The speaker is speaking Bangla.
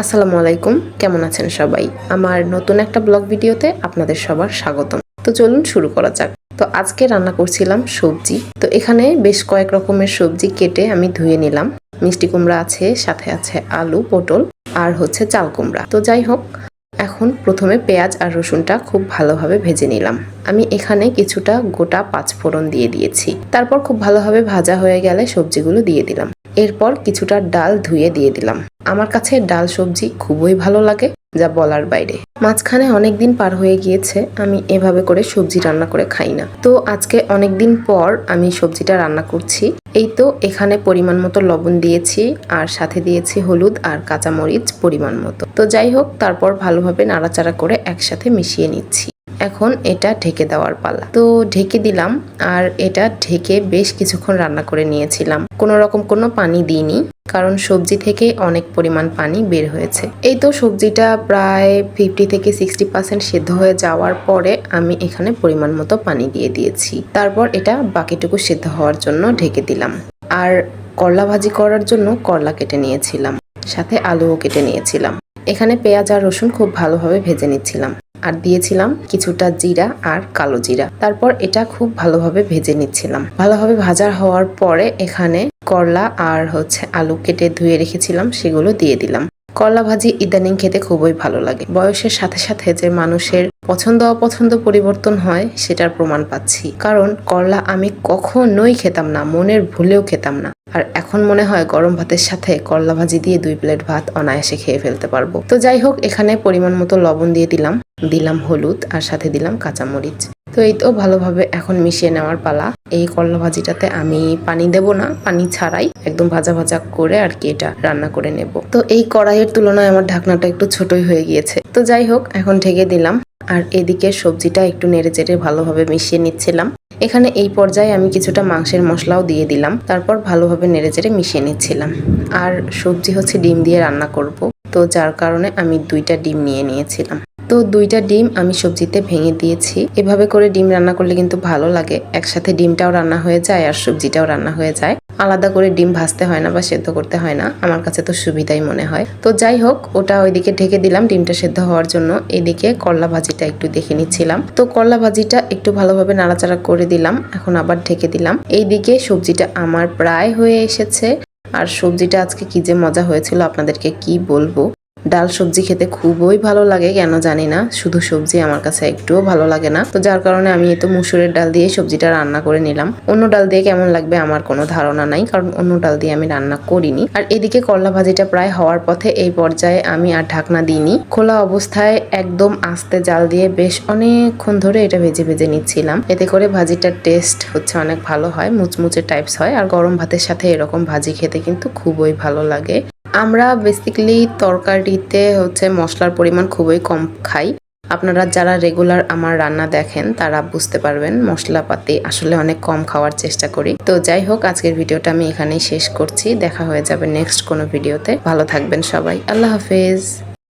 আসসালামু আলাইকুম, কেমন আছেন সবাই? আমার নতুন একটা ব্লগ ভিডিওতে আপনাদের সবার স্বাগতম। তো চলুন শুরু করা যাক। তো আজকে রান্না করছিলাম সবজি। তো এখানে বেশ কয়েক রকমের সবজি কেটে আমি ধুয়ে নিলাম। মিষ্টি কুমড়া আছে, সাথে আছে আলু, পটল আর হচ্ছে চাল কুমড়া। তো যাই হোক, এখন প্রথমে পেঁয়াজ আর রসুনটা খুব ভালোভাবে ভেজে নিলাম। আমি এখানে কিছুটা গোটা পাঁচফোড়ন দিয়ে দিয়েছি। তারপর খুব ভালোভাবে ভাজা হয়ে গেলে সবজিগুলো দিয়ে দিলাম। এরপর কিছুটা ডাল ধুয়ে দিয়ে দিলাম। আমার কাছে ডাল সবজি খুবই ভালো লাগে, যা বলার বাইরে। মাঝখানে অনেক দিন পার হয়ে গিয়েছে, আমি এভাবে করে সবজি রান্না করে খাই না। তো আজকে অনেক দিন পর আমি সবজিটা রান্না করছি। এই তো এখানে পরিমাণ মতো লবণ দিয়েছি, আর সাথে দিয়েছি হলুদ আর কাঁচামরিচ পরিমাণ মতো। তো যাই হোক, তারপর ভালোভাবে নাড়াচাড়া করে একসাথে মিশিয়ে নিচ্ছি। এখন এটা ঢেকে দেওয়ার পালা। তো ঢেকে দিলাম আর এটা ঢেকে বেশ কিছুক্ষণ রান্না করে নিয়েছিলাম। কোনো রকম কোনো পানি দিইনি, কারণ সবজি থেকে অনেক পরিমাণ পানি বের হয়েছে। এই তো সবজিটা প্রায় ফিফটি থেকে সিক্সটি পার্সেন্ট সেদ্ধ হয়ে যাওয়ার পরে আমি এখানে পরিমাণ মতো পানি দিয়ে দিয়েছি। তারপর এটা বাকিটুকু সেদ্ধ হওয়ার জন্য ঢেকে দিলাম। আর করলা ভাজি করার জন্য করলা কেটে নিয়েছিলাম, সাথে আলুও কেটে নিয়েছিলাম। এখানে পেঁয়াজ আর রসুন খুব ভালোভাবে ভেজে নিচ্ছিলাম। আর দিয়েছিলাম কিছুটা জিরা আর কালো জিরা। তারপর এটা খুব ভালোভাবে ভেজে নিচ্ছিলাম। ভালোভাবে ভাজা হওয়ার পরে এখানে করলা আর হচ্ছে আলু কেটে ধুয়ে রেখেছিলাম, সেগুলো দিয়ে দিলাম। করলা ভাজি ইদানিং খেতে খুবই ভালো লাগে। বয়সের সাথে সাথে যে মানুষের পছন্দ অপছন্দ পরিবর্তন হয়, সেটার প্রমাণ পাচ্ছি। কারণ করলা আমি কখনোই খেতাম না, মনের ভুলেও খেতাম না। আর এখন মনে হয় গরম ভাতের সাথে করলা ভাজি দিয়ে দুই প্লেট ভাত অনায়াসে খেয়ে ফেলতে পারব। তো যাই হোক, এখানে পরিমাণ মতো লবণ দিয়ে দিলাম। দিলাম হলুদ আর সাথে দিলাম কাঁচামরিচ। তো এই তো ভালোভাবে এখন মিশিয়ে নেওয়ার পালা। এই করলা ভাজিটাতে আমি পানি দেব না, পানি ছাড়াই একদম ভাজা ভাজা করে আর কি এটা রান্না করে নেব। তো এই কড়াইয়ের তুলনায় আমার ঢাকনাটা একটু ছোটই হয়ে গিয়েছে। তো যাই হোক, এখন ঢেকে দিলাম। আর এদিকে সবজিটা একটু নেড়ে চেড়ে ভালোভাবে মিশিয়ে নিচ্ছিলাম। এখানে এই পর্যায়ে আমি কিছুটা মাংসের মশলাও দিয়ে দিলাম। তারপর ভালোভাবে নেড়ে চেড়ে মিশিয়ে নিচ্ছিলাম। আর সবজি হচ্ছে ডিম দিয়ে রান্না করব। তো যার কারণে আমি দুইটা ডিম নিয়ে নিয়েছিলাম। তো দুইটা ডিম আমি সবজিতে ভেঙে দিয়েছি। এভাবে করে ডিম রান্না করলে কিন্তু ভালো লাগে। একসাথে ডিমটাও রান্না হয়ে যায় আর সবজিটাও রান্না হয়ে যায়। আলাদা করে ডিম ভাজতে হয় না বা সেদ্ধ করতে হয় না, আমার কাছে তো সুবিধাই মনে হয়। তো যাই হোক, ওটা ওইদিকে ঢেকে দিলাম ডিমটা সেদ্ধ হওয়ার জন্য। এদিকে করলা ভাজিটা একটু দেখে নিচ্ছিলাম। তো করলা ভাজিটা একটু ভালোভাবে নাড়াচাড়া করে দিলাম, এখন আবার ঢেকে দিলাম। এইদিকে সবজিটা আমার প্রায় হয়ে এসেছে। আর সবজিটা আজকে কি যে মজা হয়েছিল আপনাদেরকে কি বলব? ডাল সবজি খেতে খুবই ভালো লাগে, কেন জানি না। শুধু সবজি আমার কাছে একটুও ভালো লাগে না। তো যার কারণে আমি তো মুসুরের ডাল দিয়ে সবজিটা রান্না করে নিলাম। অন্য ডাল দিয়ে কেমন লাগবে আমার কোনো ধারণা নাই, কারণ অন্য ডাল দিয়ে আমি রান্না করিনি। আর এদিকে করলা ভাজিটা প্রায় হওয়ার পথে এই পর্যায়ে আমি আর ঢাকনা দিইনি। খোলা অবস্থায় একদম আস্তে জাল দিয়ে বেশ অনেকক্ষণ ধরে এটা ভেজে ভেজে নিচ্ছিলাম। এতে করে ভাজিটার টেস্ট হচ্ছে অনেক ভালো হয়, মুচমুচে টাইপস হয়। আর গরম ভাতের সাথে এরকম ভাজি খেতে কিন্তু খুবই ভালো লাগে। আমরা বেসিক্যালি তরকারিতে হচ্ছে মশলার পরিমাণ খুবই কম খাই। আপনারা যারা রেগুলার আমার রান্না দেখেন, তারা বুঝতে পারবেন মশলাপাতি আসলে অনেক কম খাওয়ার চেষ্টা করি। তো যাই হোক, আজকের ভিডিওটা আমি এখানেই শেষ করছি। দেখা হয়ে যাবে নেক্সট কোনো ভিডিওতে ভালো থাকবেন সবাই। আল্লাহ হাফেজ।